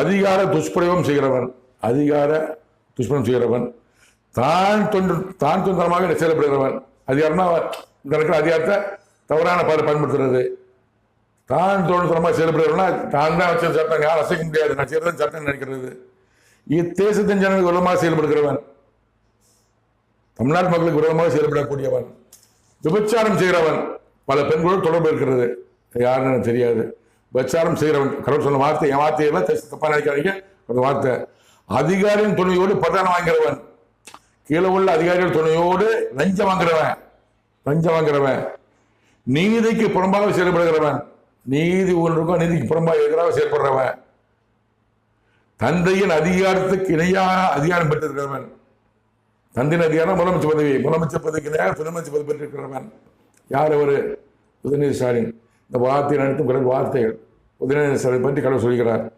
அதிகார துஷ்பிரயோகம் செய்கிறவன் அதிகார துஷ்பிரயோகம் செய்கிறவன் தான் தொன்று தான் தொந்தரமாக செயல்படுகிறவன் அதிகாரம்னா அவன் இந்த இருக்கிற அதிகாரத்தை தவறான பாடு பயன்படுத்துறது. தான் தோன்றமாக செயல்படுகிறவனா தான் தான் வச்ச சட்டம் யாரும் அசைக்க முடியாது. நான் செய்யறது சட்டம் நினைக்கிறது. இத்தேசத்தின் ஜனங்களுக்கு விரோதமாக செயல்படுகிறவன். தமிழ்நாட்டு மக்களுக்கு விரோதமாக செயல்படக்கூடியவன். விபச்சாரம் செய்கிறவன். பல பெண்களோடு தொடர்பு இருக்கிறது. யாருன்னு எனக்கு தெரியாது. பிரச்சாரம் செய்கிறவன். கடவுள் சொன்ன வார்த்தை என் வார்த்தையெல்லாம் தப்பாக நினைக்காதீங்க. அந்த வார்த்தை அதிகாரியின் துணையோடு பிரதானம் வாங்கிறவன். கீழே உள்ள அதிகாரிகள் துணையோடு லஞ்சம் வாங்குறவன். லஞ்சம் வாங்குறவன். நீதிக்கு புறம்பாக செயல்படுகிறவன். நீதி ஒன்றுக்கும் நீதிக்கு புறம்பாக எதிராக செயல்படுறவன். தந்தையின் அதிகாரத்துக்கு இணையாக அதிகாரம் பெற்றிருக்கிறவன். தந்தையின் அதிகாரம் முதலமைச்சர் பதவி முதலமைச்சர் பதவிக்கு இணையாக முதலமைச்சர் பதவி பெற்றிருக்கிறவன். யார் அவர்? உதயநிதி ஸ்டாலின். இந்த வார்த்தைகள் அனைத்தும் கடவுள் வார்த்தைகள். உதயநிதி பற்றி கடவுள் சொல்கிறார்.